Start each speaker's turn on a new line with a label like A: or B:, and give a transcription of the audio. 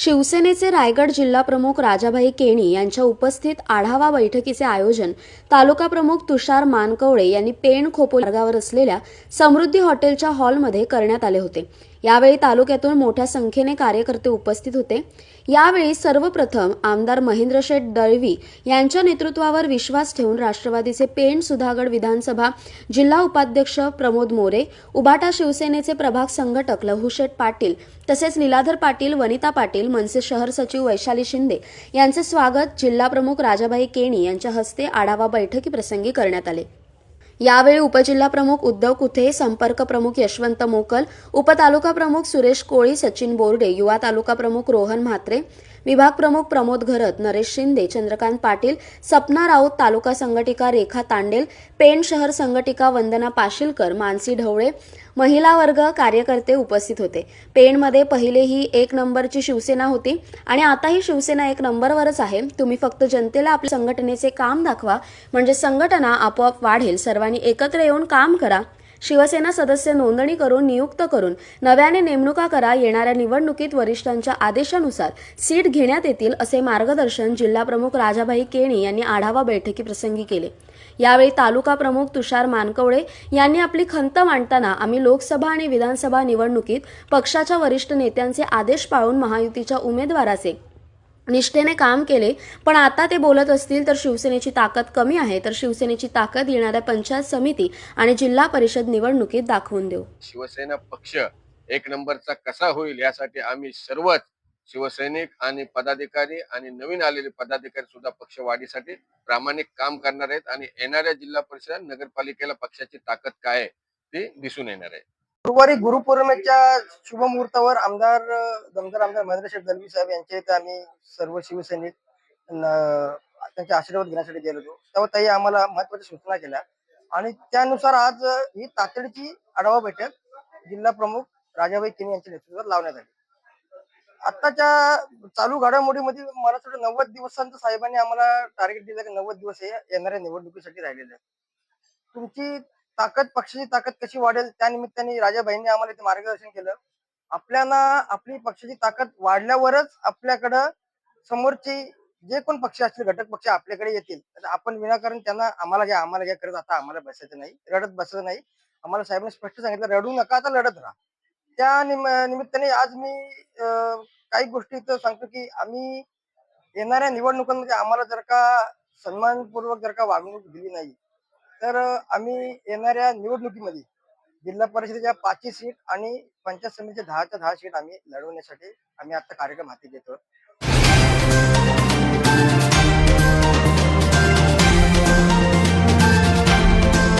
A: शिवसेनेचे रायगड जिल्हा प्रमुख राजाभाई केणी यांच्या उपस्थित आढावा बैठकीचे आयोजन तालुका प्रमुख तुषार मानकवळे यांनी पेण खोपोली मार्गावर असलेल्या समृद्धी हॉटेलच्या हॉलमध्ये करण्यात आले होते. यावेळी तालुक्यातून मोठ्या संख्येने कार्यकर्ते उपस्थित होते. यावेळी सर्वप्रथम आमदार महेंद्र शेठ दळवी यांच्या नेतृत्वावर विश्वास ठेवून राष्ट्रवादीचे पेण सुधागड विधानसभा जिल्हा उपाध्यक्ष प्रमोद मोरे उबाटा शिवसेनेचे प्रभाग संघटक लहुशेठ पाटील तसेच लीलाधर पाटील वनिता पाटील मनसे शहर सचिव वैशाली शिंदे यांचे स्वागत जिल्हाप्रमुख राजाभाई केणी यांच्या हस्ते आढावा बैठकीप्रसंगी करण्यात आले. यावेळी उपजिल्हाप्रमुख उद्धव कुथे संपर्क प्रमुख यशवंत मोकल उपतालुका प्रमुख सुरेश कोळी सचिन बोर्डे युवा तालुका प्रमुख रोहन म्हात्रे विभाग प्रमुख प्रमोद घरत नरेश शिंदे चंद्रकांत पाटील सपना राऊत तालुका संघटिका रेखा तांडेल पेण शहर संघटिका वंदना पाशिलकर मानसी ढवळे महिला वर्ग कार्यकर्ते उपस्थित होते. पेणमध्ये पहिले ही एक नंबरची शिवसेना होती आणि आता ही शिवसेना एक नंबरवरच आहे. तुम्ही फक्त जनतेला आपल्या संघटनेचे काम दाखवा म्हणजे संघटना आपोआप वाढेल. सर्वांनी एकत्र येऊन काम करा. शिवसेना सदस्य नोंदणी करून नियुक्त करून नव्याने नेमणुका करा येणाऱ्या निवडणुकीत वरिष्ठांच्या आदेशानुसार सीट घेण्यात येतील असे मार्गदर्शन जिल्हाप्रमुख राजाभाई केणी यांनी आढावा बैठकीप्रसंगी केले. यावेळी तालुका प्रमुख तुषार मानकवडे यांनी आपली खंत मांडताना आम्ही लोकसभा आणि विधानसभा निवडणुकीत पक्षाच्या वरिष्ठ नेत्यांचे आदेश पाळून महायुतीच्या उमेदवाराचे निष्ठेने काम केले पण आता ते बोलत असतील तर शिवसेनेची ताकद कमी आहे. तर शिवसेनेची ताकद येणाऱ्या पंचायत समिती आणि जिल्हा परिषद निवडणुकीत दाखवून देऊ.
B: शिवसेना पक्ष एक नंबरचा कसा होईल यासाठी आम्ही सर्वच शिवसैनिक आणि पदाधिकारी आणि नवीन आलेले पदाधिकारी सुद्धा पक्ष वाढीसाठी प्रामाणिक काम करणार आहेत आणि येणाऱ्या जिल्हा परिषद नगरपालिकेला पक्षाची ताकद काय आहे ती दिसून येणार आहे.
C: गुरुवारी गुरुपौर्णिमेच्या शुभ मुहूर्तावर आमदार दमदार आमदार महेंद्र शेठ दलवी साहेब यांच्या इथे आम्ही सर्व शिवसैनिक त्यांचे आशीर्वाद घेण्यासाठी गेलो होतो. तेव्हा ताई आम्हाला महत्त्वाच्या सूचना केल्या आणि त्यानुसार आज ही तातडीची आढावा बैठक जिल्हा प्रमुख राजाबाई किनी यांच्या नेतृत्वात लावण्यात आली. आताच्या चालू घडामोडीमध्ये मला थोडं नव्वद दिवसांचं साहेबांनी आम्हाला टार्गेट दिलं की नव्वद दिवस हे येणाऱ्या निवडणुकीसाठी राहिलेले आहेत. तुमची ताकद पक्षाची ताकद कशी वाढेल त्या निमित्ताने राजाबाईंनी आम्हाला इथे मार्गदर्शन केलं. आपल्याला आपली पक्षाची ताकद वाढल्यावरच आपल्याकडं समोरची जे कोण पक्ष असतील घटक पक्ष आपल्याकडे येतील. तर आपण विनाकारण त्यांना आम्हाला घ्या आम्हाला घ्या करत आता आम्हाला बसायचं नाही रडत बसायचं नाही. आम्हाला साहेबांनी स्पष्ट सांगितलं रडू नका आता लढत राहा. त्या निम निमित्ताने आज मी काही गोष्टी इथं सांगतो की आम्ही येणाऱ्या निवडणुकांमध्ये आम्हाला जर का सन्मानपूर्वक जर का वागणूक दिली नाही तर आम्ही येणाऱ्या निवडणुकीमध्ये जिल्हा परिषदेच्या पाचही सीट आणि पंचायत समितीच्या दहाच्या दहा सीट आम्ही लढवण्यासाठी आम्ही आता कार्यक्रम हाती घेतो